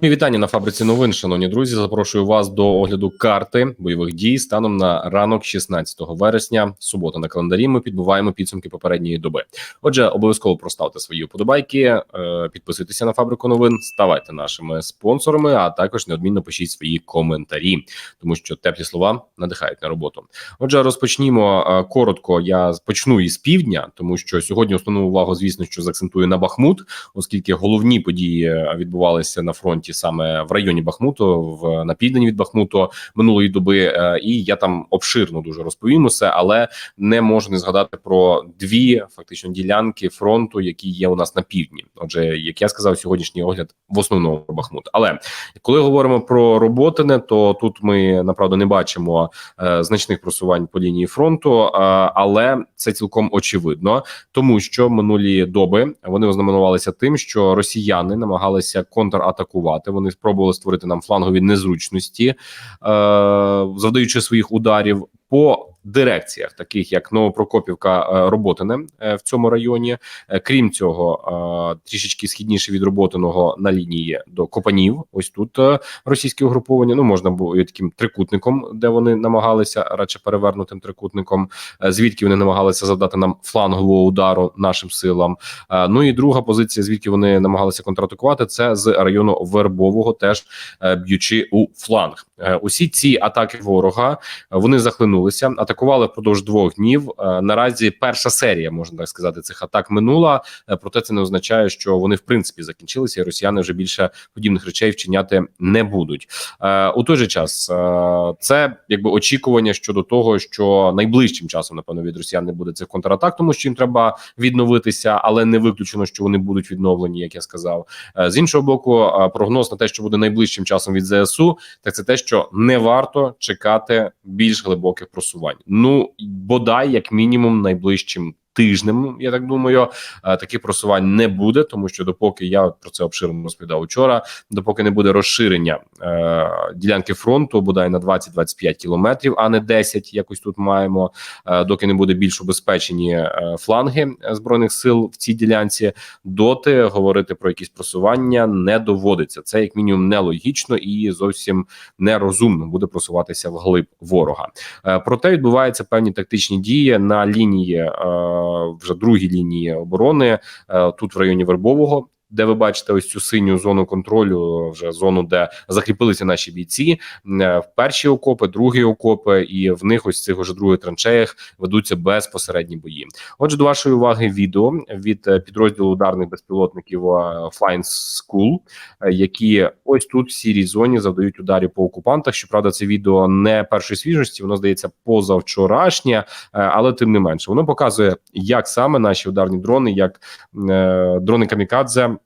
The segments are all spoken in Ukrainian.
Мої вітання на фабриці новин, шановні друзі. Запрошую вас до огляду карти бойових дій станом на ранок 16 вересня. Субота на календарі. Ми підбуваємо підсумки попередньої доби. Отже, обов'язково проставте свої вподобайки, е, підписуйтеся на фабрику новин, ставайте нашими спонсорами, а також неодмінно пишіть свої коментарі, тому що теплі слова надихають на роботу. Отже, розпочнімо е, коротко. Я почну із півдня, тому що сьогодні основну увагу, звісно, що заакцентую на Бахмут, оскільки головні події е, відбувалися на фронті саме в районі Бахмуту, в на південь від Бахмуту минулої доби. е, І я там обширно дуже розповім усе, але не можу не згадати про дві фактично ділянки фронту, які є у нас на півдні. Отже, як я сказав, сьогоднішній огляд в основному про Бахмут. Але коли говоримо про роботине, то тут ми направду не бачимо е, значних просувань по лінії фронту, е, але це цілком очевидно, тому що минулі доби вони ознаменувалися тим, що росіяни намагалися контратакувати. Вони спробували створити нам флангові незручності, е, завдаючи своїх ударів по дирекціях, таких як Новопрокопівка, е, Роботине е, в цьому районі. Е, Крім цього, трішечки східніше від Роботиного на лінії до Копанів. Ось тут російські угруповання. Ну можна було таким трикутником, де вони намагалися радше перевернутим трикутником, звідки вони намагалися завдати нам флангового удару нашим силам. Ну і друга позиція, звідки вони намагалися контратакувати, це з району Вербового, теж б'ючи у фланг. Е, Усі ці атаки ворога е, вони захлинулися, атакували впродовж двох днів. Е, Наразі перша серія, можна так сказати, цих атак минула. Проте це не означає, що вони в принципі закінчилися, і росіяни вже більше подібних речей вчиняти не будуть. У той же час це якби очікування щодо того, що найближчим часом, напевно, від росіян не буде цих контратак, тому що їм треба відновитися, але не виключено, що вони будуть відновлені, як я сказав. З іншого боку, прогноз на те, що буде найближчим часом від ЗСУ, так це те, що не варто чекати більш глибоких просувань. Ну бодай, як мінімум, найближчим. Тижнем, я так думаю, е, таких просувань не буде, тому що допоки я про це обширно розповідав вчора, допоки не буде розширення е, ділянки фронту, бодай на 20-25 кілометрів, а не 10, якось тут маємо, е, доки не буде більш убезпечені е, фланги збройних сил в цій ділянці, доти говорити про якісь просування не доводиться. Це як мінімум нелогічно і зовсім нерозумно буде просуватися вглиб ворога. Проте відбуваються певні тактичні дії на лінії вже другій лінії оборони е, тут в районі Вербового. Де ви бачите ось цю синю зону контролю, вже зону, де закріпилися наші бійці, е, в перші окопи, другі окопи, і в них ось цих уже других траншеях ведуться безпосередні бої. Отже, до вашої уваги відео від е, підрозділу ударних безпілотників е, Flying School, які ось тут в сірій зоні завдають ударів по окупантах. Щоправда, це відео не першої свіжості, воно здається позавчорашнє, але тим не менше, воно показує, як саме наші ударні дрони, як дрони камікадзе.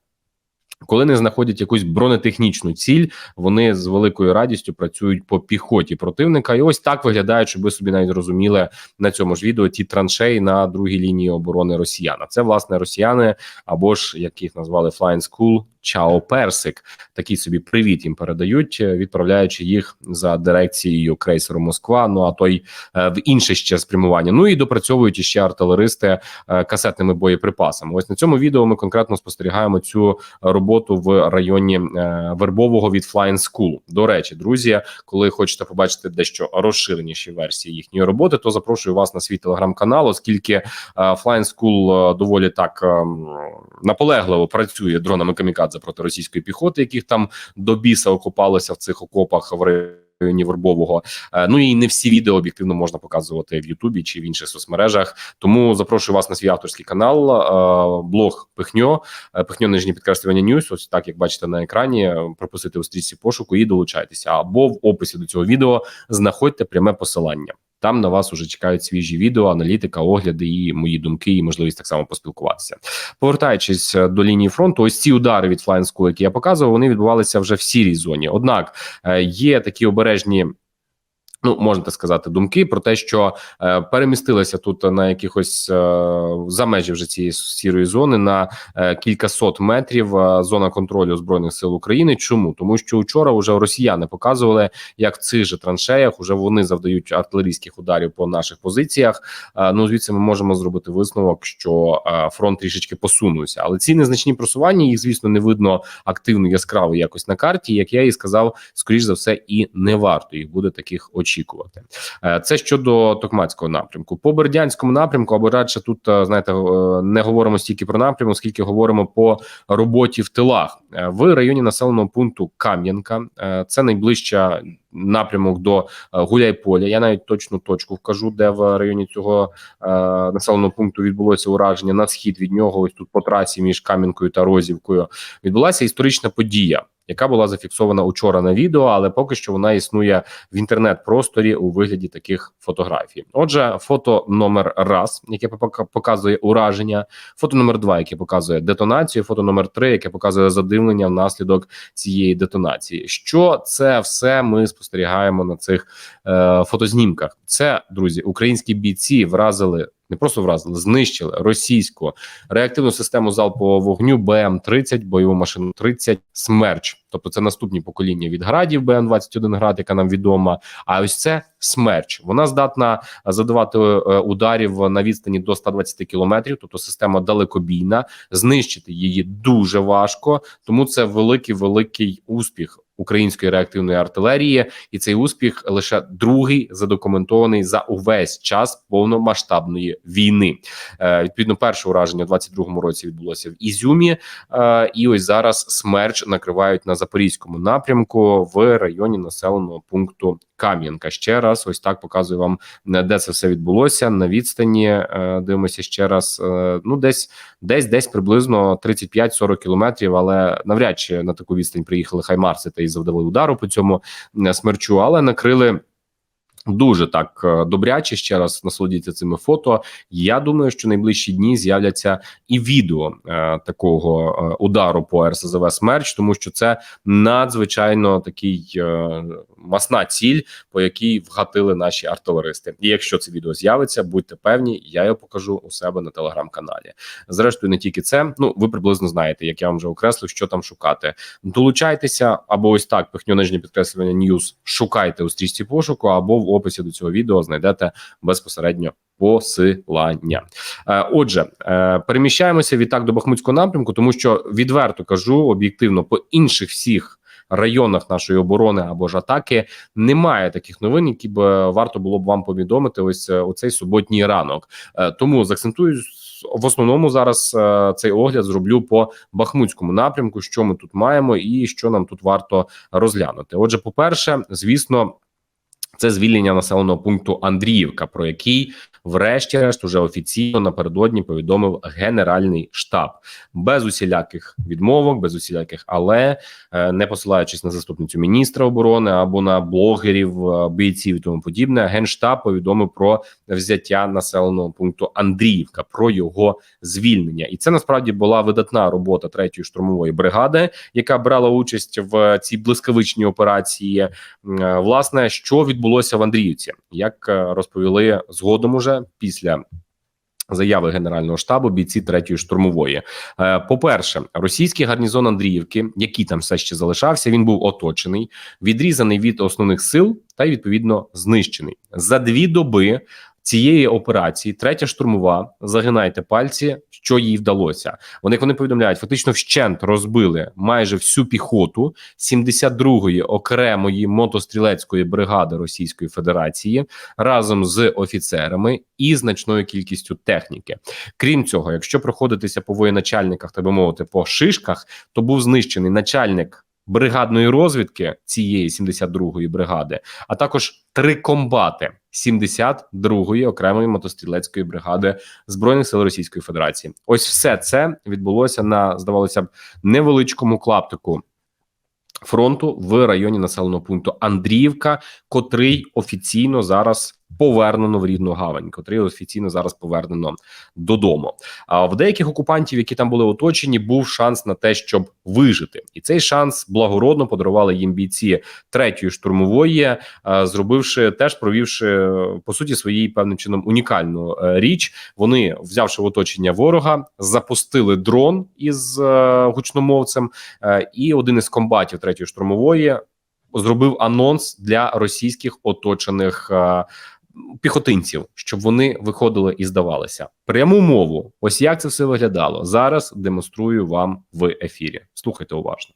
Коли не знаходять якусь бронетехнічну ціль, вони з великою радістю працюють по піхоті противника, і ось так виглядають, щоб ви собі навіть розуміли на цьому ж відео ті траншеї на другій лінії оборони росіяна. Це власне росіяни, або ж як їх назвали Flying School, Чао Персик. Такий собі привіт їм передають, е, відправляючи їх за дирекцією крейсеру Москва. Ну а той е, в інше ще спрямування. Ну і допрацьовують іще артилеристи е, касетними боєприпасами. Ось на цьому відео ми конкретно спостерігаємо цю роботу в районі Вербового від Flying School. До речі, друзі, коли хочете побачити дещо розширеніші версії їхньої роботи, то запрошую вас на свій телеграм-канал, оскільки Flying School доволі так ем, наполегливо працює дронами камікадзе проти російської піхоти, яких там до біса окопалося в цих окопах в районі Вербового. Е, Ну і не всі відео об'єктивно можна показувати в Ютубі чи в інших соцмережах. Тому запрошую вас на свій авторський канал, е, блог Пихньо, е, Пихньо нижнє підкреслювання Ньюс. Ось так як бачите на екрані, пропустити у стрічці пошуку і долучайтеся. Або в описі до цього відео знаходьте пряме посилання. Там на вас уже чекають свіжі відео, аналітика, огляди і мої думки, і можливість так само поспілкуватися. Повертаючись е, до лінії фронту, ось ці удари від Flying School, які я показував, вони відбувалися вже в сірій зоні. Однак е, є такі обережні Ну, можна так сказати, думки про те, що е, перемістилися тут на якихось е, за межі вже цієї сірої зони на е, кількасот метрів е, зона контролю збройних сил України. Чому тому, що вчора вже росіяни показували, як в цих же траншеях вже вони завдають артилерійських ударів по наших позиціях. Е, ну звідси ми можемо зробити висновок, що е, фронт трішечки посунувся, але ці незначні просування їх, звісно, не видно активно яскраво якось на карті. Як я і сказав, скоріш за все, і не варто їх буде таких очікувати. Е, Це щодо Токмацького напрямку. По Бердянському напрямку, або радше тут е, знаєте, е, не говоримо стільки про напрямок, скільки говоримо по роботі в тилах в районі населеного пункту Кам'янка. Це найближча напрямок до е, Гуляйполя. Я навіть точну точку вкажу, де в районі цього е, населеного пункту відбулося ураження на схід від нього. Ось тут по трасі між Кам'янкою та Розівкою відбулася історична подія. Яка була зафіксована учора на відео, але поки що вона існує в інтернет-просторі у вигляді таких фотографій. Отже, фото номер раз, яке показує ураження, фото номер два, яке показує детонацію, фото номер три, яке показує задимлення внаслідок цієї детонації. Що це все ми спостерігаємо на цих е, фотознімках? Це друзі, українські бійці вразили. Не просто вразили, знищили російську реактивну систему залпового вогню БМ-30, бойову машину 30 «Смерч». Тобто це наступні покоління від градів БМ-21 град, яка нам відома. А ось це «Смерч». Вона здатна задавати е, ударів на відстані до 120 кілометрів. Тобто система далекобійна. Знищити її дуже важко, тому це великий великий успіх. Української реактивної артилерії, і цей успіх лише другий задокументований за увесь час повномасштабної війни. Е, відповідно, перше ураження у 22-му році відбулося в Ізюмі, е, і ось зараз смерч накривають на запорізькому напрямку в районі населеного пункту Кам'янка. Ще раз, ось так показую вам е, де це все відбулося. На відстані е, дивимося ще раз. е, ну, десь десь десь приблизно 35-40 кілометрів, але навряд чи на таку відстань приїхали хаймарси та завдали удару по цьому е, смерчу, але накрили. Дуже так е, добряче ще раз насолодіться цими фото. Я думаю, що найближчі дні з'являться і відео е, такого е, удару по РСЗВ Смерч, тому що це надзвичайно такий е, масна ціль, по якій вгатили наші артилеристи. І якщо це відео з'явиться, будьте певні, я його покажу у себе на телеграм-каналі. Зрештою, не тільки це. Ну ви приблизно знаєте, як я вам вже окреслив, що там шукати. Долучайтеся або ось так пихню нижнє підкреслювання Ньюз. Шукайте у стрічці пошуку, або в описі до цього відео знайдете безпосередньо. Посилання, Е, отже, е, переміщаємося відтак до Бахмутського напрямку, тому що відверто кажу об'єктивно по інших всіх районах нашої оборони або ж атаки немає таких новин, які б е, варто було б вам повідомити. Ось у цей суботній ранок. Тому заакцентую в основному зараз цей огляд зроблю по Бахмутському напрямку, що ми тут маємо, і що нам тут варто розглянути. Отже, по перше, звісно. Це звільнення населеного пункту Андріївка, про який, врешті-решт, уже офіційно напередодні повідомив Генеральний штаб без усіляких відмовок, без усіляких, але е, не посилаючись на заступницю міністра оборони або на блогерів, е, бійців і тому подібне. Генштаб повідомив про взяття населеного пункту Андріївка, про його звільнення, і це насправді була видатна робота третьої штурмової бригади, яка брала участь в цій блискавичній операції. Е, Власне, що відбулося в Андріївці, як е, розповіли згодом уже після. Заяви генерального штабу бійці третьої штурмової. Е, По-перше, російський гарнізон Андріївки, який там все ще залишався, він був оточений, відрізаний від основних сил та й відповідно знищений за дві доби. Цієї операції третя штурмова загинайте пальці, що їй вдалося. Вони вони повідомляють, фактично вщент розбили майже всю піхоту 72-ї окремої мотострілецької бригади Російської Федерації разом з офіцерами і значною кількістю техніки. Крім цього, якщо проходитися по воєначальниках, так би мовити, по шишках, то був знищений начальник. Бригадної розвідки цієї 72-ї бригади, а також три комбати 72-ї окремої мотострілецької бригади збройних сил Російської Федерації. Ось все це відбулося на здавалося б невеличкому клаптику фронту в районі населеного пункту Андріївка, котрий офіційно зараз Повернено в рідну гавань, котрий офіційно зараз повернено додому. А в деяких окупантів, які там були оточені, був шанс на те, щоб вижити, і цей шанс благородно подарували їм бійці третьої штурмової, е, зробивши теж провівши по суті своїй певним чином унікальну е, річ. Вони, взявши в оточення ворога, запустили дрон із е, гучномовцем, і один із комбатів третьої штурмової зробив анонс для російських оточених е, Піхотинців, щоб вони виходили і здавалися пряму мову. Ось як це все виглядало зараз. Демонструю вам в ефірі. Слухайте уважно.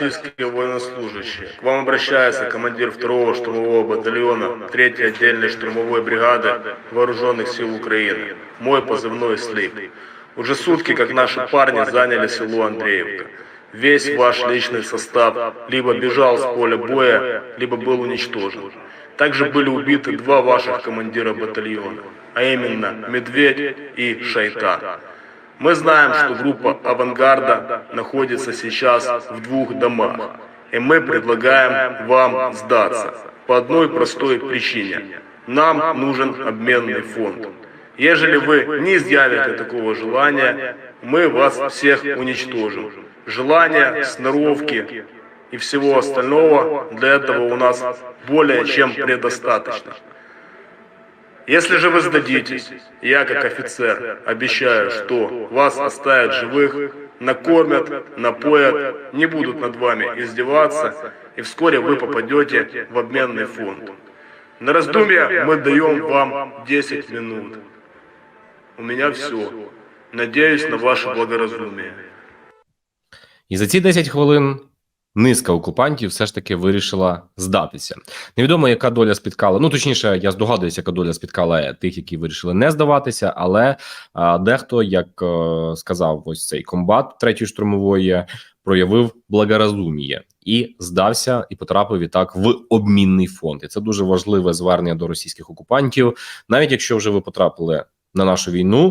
Российские военнослужащие. К вам обращается командир 2-го штурмового батальона 3-й отдельной штурмовой бригады Вооруженных сил Украины. Мой позывной «Слип». Уже сутки, как наши парни заняли село Андреевка. Весь ваш личный состав либо бежал с поля боя, либо был уничтожен. Также были убиты два ваших командира батальона, а именно Медведь и Шайтан. Мы знаем, что группа «Авангарда» находится сейчас в двух домах, и мы предлагаем вам сдаться по одной простой причине. Нам нужен обменный фонд. Ежели вы не изъявите такого желания, мы вас всех уничтожим. Желания, сноровки и всего остального для этого у нас более чем предостаточно. Если же вы сдадитесь, я как офицер обещаю, что вас оставят живых, накормят, напоят, не будут над вами издеваться, и вскоре вы попадете в обменный фонд. На раздумье мы даем вам 10 минут. У меня все. Надеюсь на ваше благоразумие. І за ці 10 хвилин низка окупантів все ж таки вирішила здатися. Невідомо, яка доля спіткала. Ну точніше, я здогадуюся, яка доля спіткала тих, які вирішили не здаватися. Але а, дехто, як е, сказав ось цей комбат третьої штурмової, проявив благоразуміє і здався, і потрапив відтак в обмінний фонд. І це дуже важливе звернення до російських окупантів. Навіть якщо вже ви потрапили на нашу війну,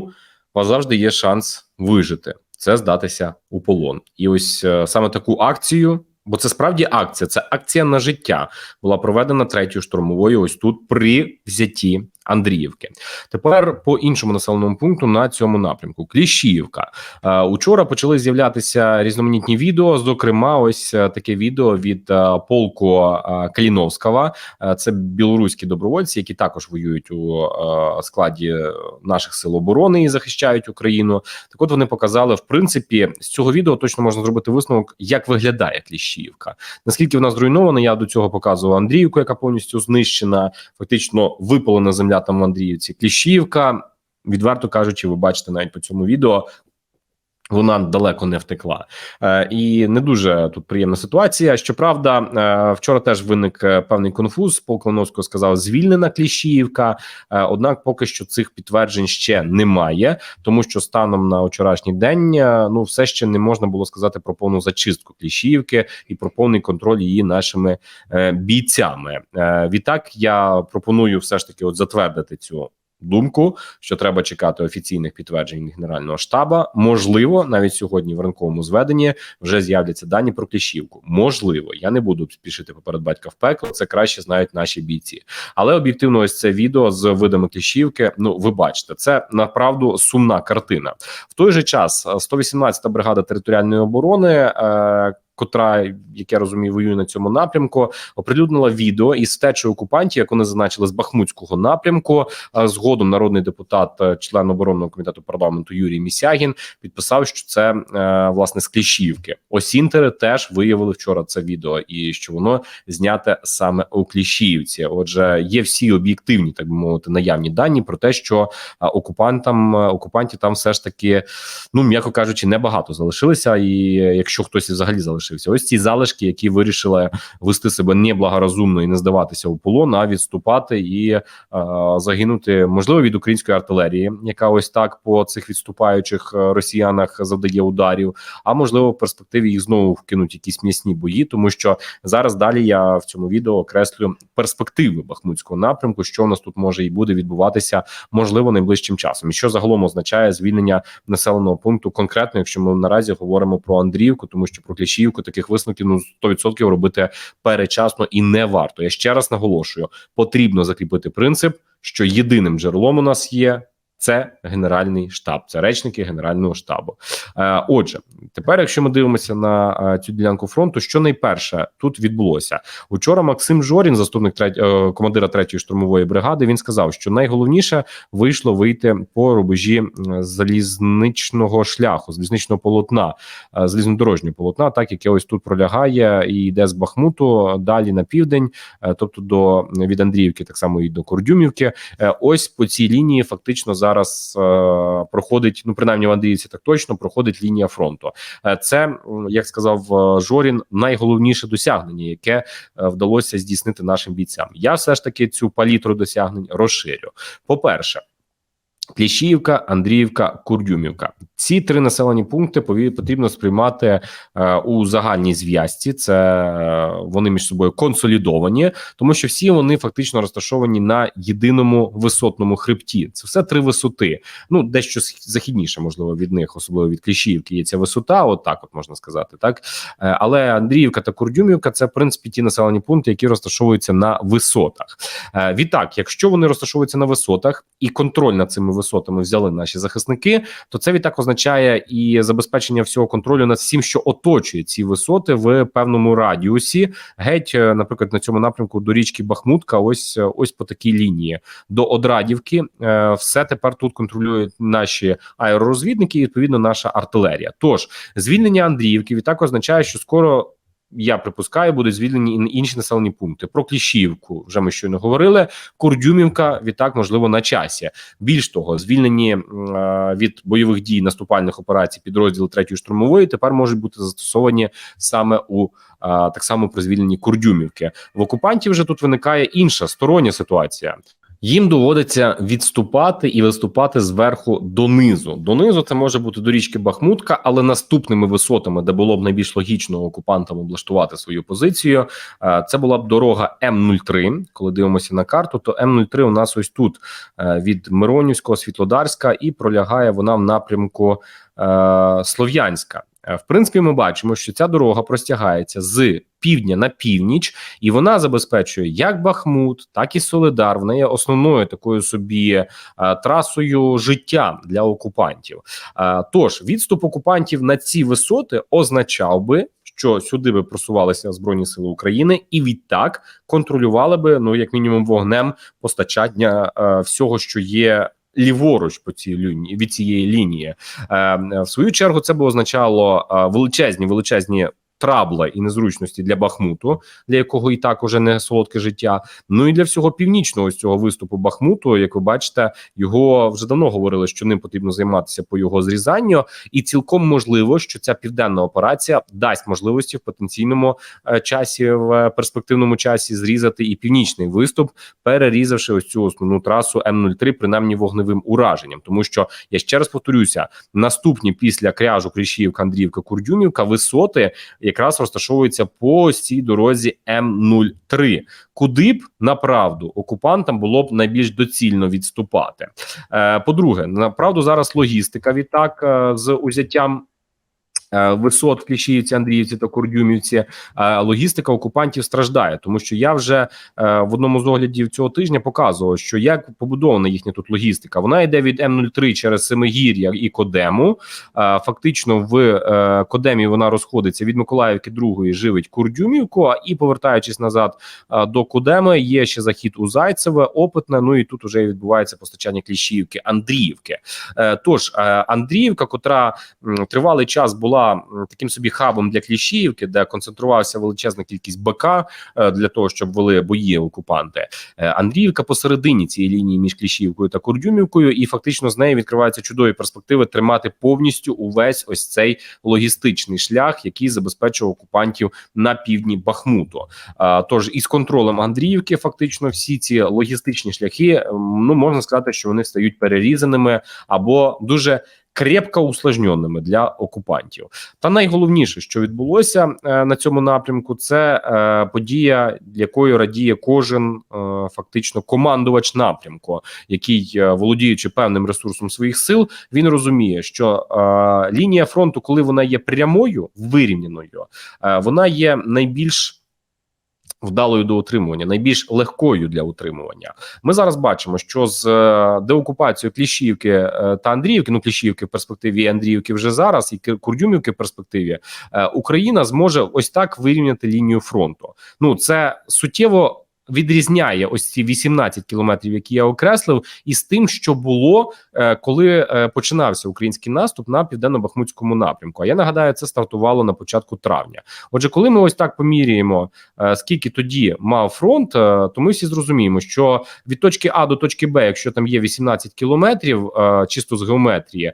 у вас завжди є шанс вижити. Це здатися у полон, і ось е, саме таку акцію, бо це справді акція, це акція на життя, була проведена третьою штурмовою. Ось тут при взятті Андріївки. Тепер по іншому населеному пункту на цьому напрямку. Кліщіївка. Е, Учора почали з'являтися різноманітні відео. Зокрема, ось е, таке відео від е, полку Каліновського. Це білоруські добровольці, які також воюють у складі наших сил оборони і захищають Україну. Так, от вони показали, в принципі, з цього відео точно можна зробити висновок, як виглядає Кліщіївка. Наскільки вона зруйнована, я до цього показував Андріївку, яка повністю знищена, фактично випалена земля в Андріївці. Кліщівка, відверто кажучи, ви бачите навіть по цьому відео. Вона далеко не втекла, е, і не дуже тут приємна ситуація. Щоправда, е, вчора теж виник е, певний конфуз. Полк Клановського сказав, звільнена Кліщіївка. Е, однак, поки що цих підтверджень ще немає, тому що станом на вчорашній день е, ну все ще не можна було сказати про повну зачистку Кліщіївки і про повний контроль її нашими е, бійцями. Е, відтак я пропоную все ж таки от затвердити цю. Думку, що треба чекати офіційних підтверджень Генерального штаба. Можливо, навіть сьогодні в ранковому зведенні вже з'являться дані про кліщівку. Можливо, я не буду спішити поперед батька в пекло. Це краще знають наші бійці. Але об'єктивно, ось це відео з видами кліщівки. Ну, ви бачите, це направду сумна картина. В той же час 118-та бригада територіальної оборони. Е, Котра, як я розумію, воює на цьому напрямку, оприлюднила відео із втечі окупантів, як вони зазначили з Бахмутського напрямку. Згодом народний депутат, е, член оборонного комітету парламенту Юрій Місягін підписав, що це е, власне з Кліщівки. Осінтери теж виявили вчора це відео, і що воно зняте саме у Кліщіївці. Отже, є всі об'єктивні, так би мовити, наявні дані про те, що е, окупантам окупантів там все ж таки, ну м'яко кажучи, небагато залишилися. І якщо хтось взагалі залишився, ось ці залишки, які вирішили вести себе неблагорозумно і не здаватися у полон, а відступати і е, загинути, можливо, від української артилерії, яка ось так по цих відступаючих е, росіянах завдає ударів. А можливо, в перспективі їх знову вкинуть якісь м'ясні бої, тому що зараз далі я в цьому відео окреслю перспективи бахмутського напрямку, що у нас тут може і буде відбуватися, можливо, найближчим часом, і що загалом означає звільнення населеного пункту конкретно, якщо ми наразі говоримо про Андріївку, тому що про Кліщівку Курдюмівку. Таких висновків ну 100% робити перечасно і не варто. Я ще раз наголошую: потрібно закріпити принцип, що єдиним джерелом у нас є. Це генеральний штаб, це речники генерального штабу. Е, отже, тепер, якщо ми дивимося на е, цю ділянку фронту, що найперше тут відбулося Учора Максим Жорін, заступник е, командира третьої штурмової бригади, він сказав, що найголовніше вийшло вийти по рубежі залізничного шляху, залізничного полотна, залізнодорожнього полотна, так яке ось тут пролягає і йде з Бахмуту далі на південь, тобто до від Андріївки, так само і до Кордюмівки. Ось по цій лінії фактично зараз е, проходить, ну принаймні в Андріївці так точно проходить лінія фронту. Е, Це як сказав е, Жорін, найголовніше досягнення, яке вдалося здійснити нашим бійцям. Я все ж таки цю палітру досягнень розширю. По перше. Кліщіївка, Андріївка, Курдюмівка. Ці три населені пункти потрібно сприймати е, у загальній зв'язці. Це е, вони між собою консолідовані, тому що всі вони фактично розташовані на єдиному висотному хребті. Це все три висоти. Ну дещо західніше, можливо, від них, особливо від Кліщіївки, є ця висота. От так, от можна сказати, так. Е, Але Андріївка та Курдюмівка це в принципі ті населені пункти, які розташовуються на висотах. Відтак, якщо вони розташовуються на висотах і контроль над цими висотами взяли наші захисники, то це відтак означає і забезпечення всього контролю над всім, що оточує ці висоти в певному радіусі. Геть, е, наприклад, на цьому напрямку до річки Бахмутка, ось е, ось по такій лінії до Одрадівки. е, Все тепер тут контролюють наші аеророзвідники і відповідно наша артилерія. Тож звільнення Андріївки відтак означає, що скоро. Я припускаю, будуть звільнені інші населені пункти. Про Кліщівку вже ми щойно говорили. Курдюмівка відтак можливо на часі. Більш того, звільнені е, від бойових дій наступальних операцій підрозділи третьої штурмової тепер можуть бути застосовані саме у е, так само при звільненні Курдюмівки. В окупантів вже тут виникає інша стороння ситуація. Їм доводиться відступати і виступати зверху донизу. Донизу це може бути до річки Бахмутка, але наступними висотами, де було б найбільш логічно окупантам облаштувати свою позицію, е, це була б дорога М03. Коли дивимося на карту, то М03 у нас ось тут е, від Миронівського, Світлодарська, і пролягає вона в напрямку е, Слов'янська. Е, В принципі, ми бачимо, що ця дорога простягається з півдня на північ, і вона забезпечує як Бахмут, так і Солидар. Вона є основною такою собі е, трасою життя для окупантів. Е, тож відступ окупантів на ці висоти означав би. Що сюди би просувалися збройні сили України, і відтак контролювали би ну як мінімум вогнем постачання е, всього, що є ліворуч по цій лінії від цієї лінії. Е, в свою чергу це би означало е, величезні величезні. Трабла і незручності для Бахмуту, для якого і так уже не солодке життя. Ну і для всього північного з цього виступу Бахмуту, як ви бачите, його вже давно говорили, що ним потрібно займатися по його зрізанню, і цілком можливо, що ця південна операція дасть можливості в потенційному е, часі, в перспективному часі зрізати і північний виступ, перерізавши ось цю основну трасу М03, принаймні вогневим ураженням. Тому що я ще раз повторюся: наступні після кряжу Кришіївка, Андріївка, Курдюмівка висоти якраз розташовується по цій дорозі М03, куди б направду окупантам було б найбільш доцільно відступати. Е, по-друге, направду зараз логістика відтак е, з узяттям. Е, Висот в Кліщіївці, Андріївці та Курдюмівці е, логістика окупантів страждає, тому що я вже е, в одному з оглядів цього тижня показував, що як побудована їхня тут логістика. Вона йде від М03 через Семигір'я і Кодему. Е, Фактично, в е, Кодемі вона розходиться від Миколаївки другої, живить Курдюмівку. А і повертаючись назад е, до Кодеми, є ще захід у Зайцеве, опитне. Ну і тут вже відбувається постачання Кліщіївки, Андріївки. Е, Тож е, Андріївка, котра тривалий час була м, таким собі хабом для Кліщіївки, де концентрувалася величезна кількість БК е, для того, щоб вели бої окупанти. Е, Андріївка посередині цієї лінії між Кліщіївкою та Курдюмівкою, і фактично з нею відкриваються чудові перспективи тримати повністю увесь ось цей логістичний шлях, який забезпечує окупантів на півдні Бахмуту. Е, Тож із контролем Андріївки, фактично, всі ці логістичні шляхи, ну можна сказати, що вони стають перерізаними або дуже крепко усложненими для окупантів. Та найголовніше, що відбулося е, на цьому напрямку, це е, подія, якою радіє кожен е, фактично командувач напрямку, який, володіючи певним ресурсом своїх сил, він розуміє, що лінія фронту, коли вона є прямою, вирівняною, вона є найбільш вдалою до утримування, найбільш легкою для утримування. Ми зараз бачимо, що з е, деокупацією Кліщівки е, та Андріївки, ну Кліщівки в перспективі Андріївки вже зараз, і Курдюмівки в перспективі, е, Україна зможе ось так вирівняти лінію фронту. Ну це суттєво. Відрізняє ось ці 18 кілометрів, які я окреслив, із тим, що було, е, коли е, починався український наступ на південно-бахмутському напрямку. А я нагадаю, це стартувало на початку травня. Отже, коли ми ось так поміряємо, е, скільки тоді мав фронт, то ми всі зрозуміємо, що від точки А до точки Б, якщо там є 18 кілометрів, чисто з геометрії,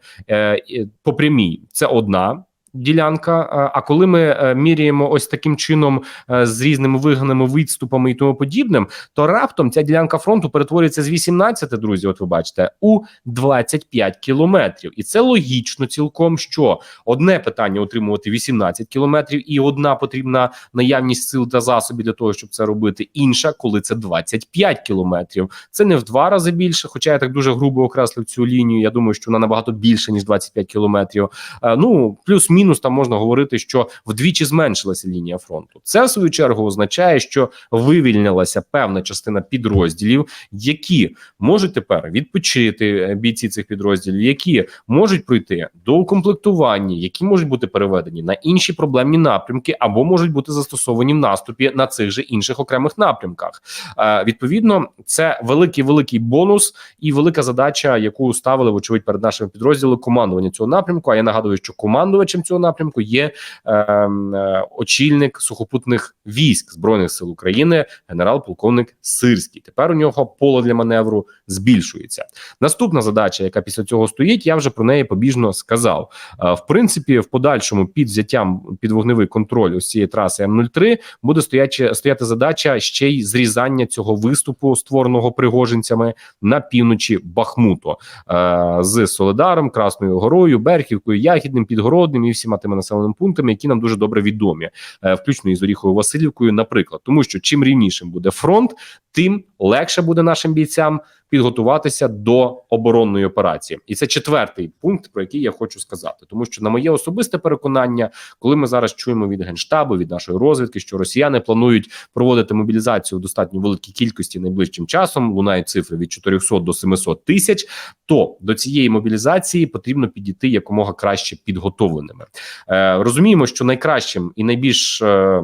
по прямій, це одна. Ділянка, е, а коли ми е, міряємо ось таким чином е, з різними вигнаними відступами і тому подібним, то раптом ця ділянка фронту перетворюється з 18, друзі. От ви бачите, у 25 кілометрів, і це логічно цілком. Що одне питання отримувати 18 кілометрів, і одна потрібна наявність сил та засобів для того, щоб це робити. Інша, коли це 25 кілометрів. Це не в два рази більше. Хоча я так дуже грубо окреслив цю лінію. Я думаю, що вона набагато більше ніж 25 кілометрів. Ну плюс-мінус там можна говорити, що вдвічі зменшилася лінія фронту. Це в свою чергу означає, що вивільнилася певна частина підрозділів, які можуть тепер відпочити е, бійці цих підрозділів, які можуть пройти до укомплектування, які можуть бути переведені на інші проблемні напрямки, або можуть бути застосовані в наступі на цих же інших окремих напрямках. Е, відповідно, це великий великий бонус і велика задача, яку ставили вочевидь перед нашими підрозділами командування цього напрямку. А я нагадую, що командувачем цього напрямку є е, е, очільник сухопутних військ збройних сил України, генерал-полковник Сирський. Тепер у нього поле для маневру збільшується. Наступна задача, яка після цього стоїть, я вже про неї побіжно сказав. Е, в принципі, в подальшому під взяттям під вогневий контроль ось цієї траси М03 буде стоячи, стояти задача ще й зрізання цього виступу, створеного пригожинцями на півночі Бахмуту е, з Солидаром, Красною Горою, Берхівкою, Ягідним, Підгородним і всіма тими населеними пунктами, які нам дуже добре відомі, е, включно із Оріховою Васильівкою, наприклад, тому що чим рівнішим буде фронт, тим легше буде нашим бійцям підготуватися до оборонної операції, і це четвертий пункт, про який я хочу сказати, тому що на моє особисте переконання, коли ми зараз чуємо від генштабу, від нашої розвідки, що росіяни планують проводити мобілізацію в достатньо великій кількості найближчим часом, лунають цифри від 400 до 700 тисяч, то до цієї мобілізації потрібно підійти якомога краще підготовленими. Е, розуміємо, що найкращим і найбільш е,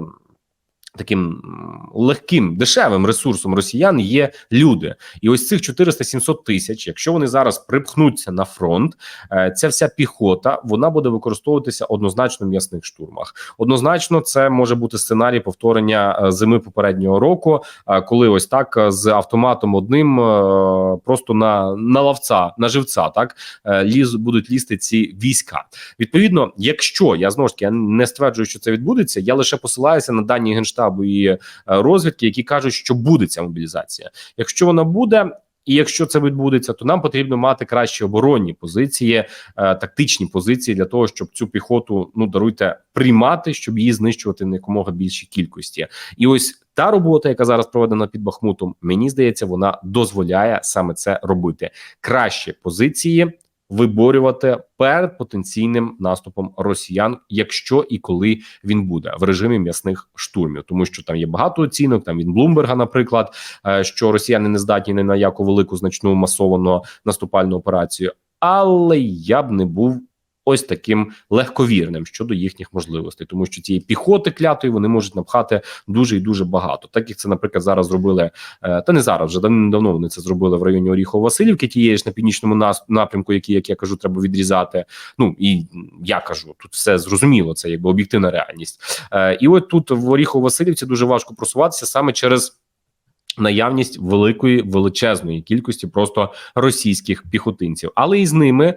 таким легким дешевим ресурсом росіян є люди, і ось цих 400-700 тисяч, якщо вони зараз припхнуться на фронт, е, ця вся піхота вона буде використовуватися однозначно в м'ясних штурмах. Однозначно, це може бути сценарій повторення е, зими попереднього року, е, коли ось так з автоматом одним просто на, на ловця, на живця, так ліз будуть лізти ці війська. Відповідно, якщо я знову ж таки я не стверджую, що це відбудеться, я лише посилаюся на дані генштабу і е, розвідки, які кажуть, що буде ця мобілізація. Якщо вона буде. І якщо це відбудеться, то нам потрібно мати кращі оборонні позиції, е, тактичні позиції для того, щоб цю піхоту ну даруйте приймати, щоб її знищувати в якомога більшій кількості. І ось та робота, яка зараз проведена під Бахмутом, мені здається, вона дозволяє саме це робити. Кращі позиції виборювати перед потенційним наступом росіян, якщо і коли він буде в режимі м'ясних штурмів, тому що там є багато оцінок. Там від Блумберга, наприклад, е, що росіяни не здатні ні на яку велику значну масовану наступальну операцію. Але я б не був ось таким легковірним щодо їхніх можливостей, тому що цієї піхоти клятої вони можуть напхати дуже і дуже багато. Так як це, наприклад, зараз зробили е, та не зараз, вже давно вони це зробили в районі Оріхово Васильівки, тієї ж на північному напрямку, який, як я кажу, треба відрізати. Ну і я кажу, тут все зрозуміло, це якби об'єктивна реальність. Е, І от тут в Оріхово Васильівці дуже важко просуватися саме через. Наявність великої величезної кількості просто російських піхотинців, але і з ними е,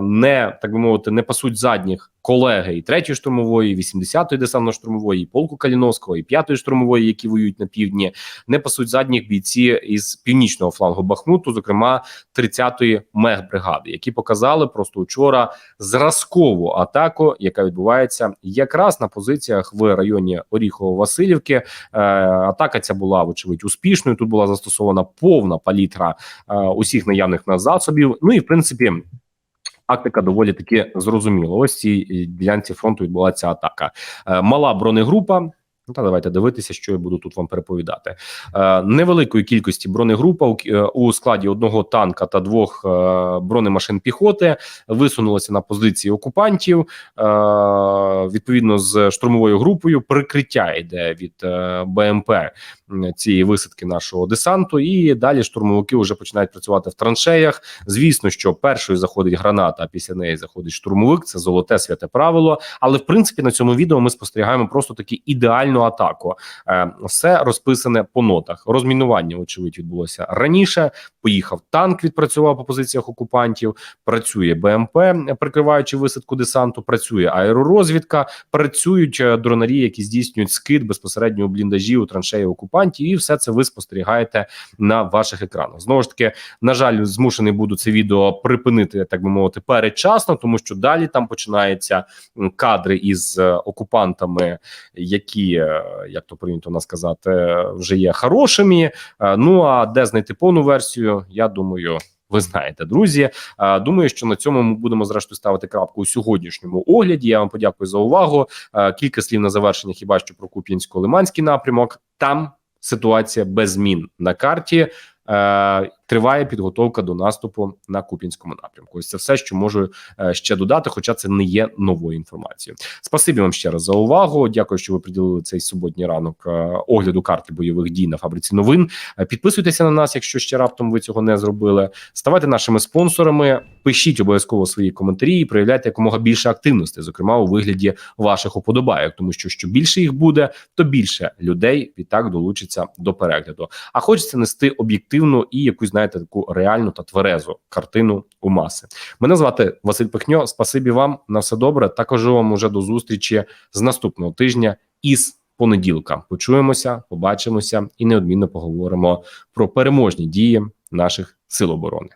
не так би мовити, не пасуть задніх колеги і 3-ї штурмової, і 80-ї десантно-штурмової, і полку Каліновського, і 5-ї штурмової, які воюють на півдні, не пасуть задніх бійці із північного флангу Бахмуту, зокрема 30-ї мехбригади, які показали просто вчора зразкову атаку, яка відбувається якраз на позиціях в районі Оріхово-Василівки. Е, атака ця була вочевидь успішною. Тут була застосована повна палітра е, усіх наявних на засобів. Ну і в принципі. Тактика доволі таки зрозуміла. Ось цій е, ділянці фронту відбулася атака. Е, мала бронегрупа. Ну та давайте дивитися, що я буду тут вам переповідати. Е, невеликої кількості бронегрупа у, у складі одного танка та двох бронемашин піхоти висунулася на позиції окупантів. Відповідно з штурмовою групою прикриття йде від БМП цієї висадки нашого десанту. І далі штурмовики вже починають працювати в траншеях. Звісно, що першою заходить граната, а після неї заходить штурмовик. Це золоте святе правило. Але в принципі на цьому відео ми спостерігаємо просто таки ідеальну атаку. Е, Все розписане по нотах. Розмінування, очевидь, відбулося раніше. Поїхав танк, відпрацював по позиціях окупантів. Працює БМП, прикриваючи висадку десанту. Працює аеророзвідка, працюють е, дронарі, які здійснюють скид безпосередньо у бліндажі у траншеї окупантів, і все це ви спостерігаєте на ваших екранах. Знову ж таки, на жаль, змушений буду це відео припинити, так би мовити, передчасно, тому що далі там починаються кадри із е, окупантами, які, е, як то прийнято нас сказати, е, вже є хорошими. Ну а де знайти повну версію, я думаю. Ви знаєте, друзі. Думаю, що на цьому ми будемо зрештою ставити крапку у сьогоднішньому огляді. Я вам подякую за увагу. Кілька слів на завершення, хіба що про Куп'янсько-Лиманський напрямок. Там ситуація без змін на карті. Е, Триває підготовка до наступу на Куп'янському напрямку. Ось це все, що можу е, ще додати, хоча це не є новою інформацією. Спасибі вам ще раз за увагу. Дякую, що ви приділили цей суботній ранок е, огляду карти бойових дій на фабриці новин. Підписуйтеся на нас, якщо ще раптом ви цього не зробили. Ставайте нашими спонсорами, пишіть обов'язково свої коментарі і проявляйте якомога більше активності, зокрема у вигляді ваших уподобайок, тому що що більше їх буде, то більше людей відтак долучиться до перегляду. А хочеться нести об'єктивну і якусь знаєте таку реальну та тверезу картину у маси. Мене звати Василь Пихньо. Спасибі вам на все добре. Та кажу вам уже до зустрічі з наступного тижня із понеділка. Почуємося, побачимося і неодмінно поговоримо про переможні дії наших сил оборони.